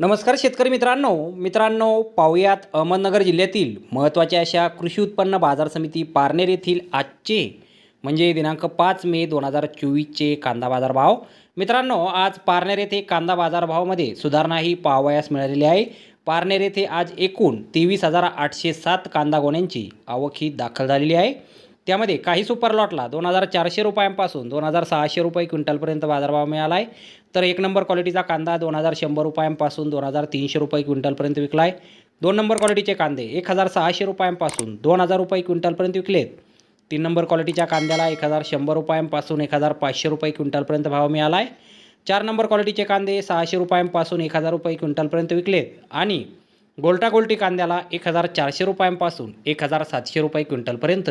नमस्कार शेतकरी मित्रांनो. मित्रांनो पाहुयात अहमदनगर जिल्ह्यातील महत्त्वाच्या अशा कृषी उत्पन्न बाजार समिती पारनेर येथील आजचे म्हणजे दिनांक पाच मे दोन हजार चोवीसचे कांदा बाजार भाव मित्रांनो आज पारनेर येथे कांदा बाजारभावामध्ये सुधारणा ही पाहावयास मिळालेली आहे. पारनेर येथे आज एकूण तेवीस हजार आठशे सात कांदा गोण्यांची आवक ही दाखल झालेली आहे. त्यामध्ये काही सुपर लॉटला दोन हजार चारशे रुपयांपासून दोन हजार सहाशे रुपये क्विंटलपर्यंत बाजारभाव मिळाला आहे तर एक नंबर क्वालिटीचा कांदा दोन हजार शंभर रुपयांपासून दोन हजार तीनशे रुपये क्विंटलपर्यंत विकला आहे दोन नंबर क्वालिटीचे कांदे एक हजार सहाशे रुपयांपासून दोन हजार रुपये क्विंटलपर्यंत विकलेत. तीन नंबर क्वालिटीच्या कांद्याला एक हजार शंभर रुपयांपासून एक हजार पाचशे रुपये क्विंटलपर्यंत भाव मिळाला आहे चार नंबर क्वालिटीचे कांदे सहाशे रुपयांपासून एक हजार रुपये क्विंटलपर्यंत विकलेत. आणि गोल्टा गोल्टी कांद्याला एक हजार चारशे रुपयांपासून एक हजार सातशे रुपये क्विंटलपर्यंत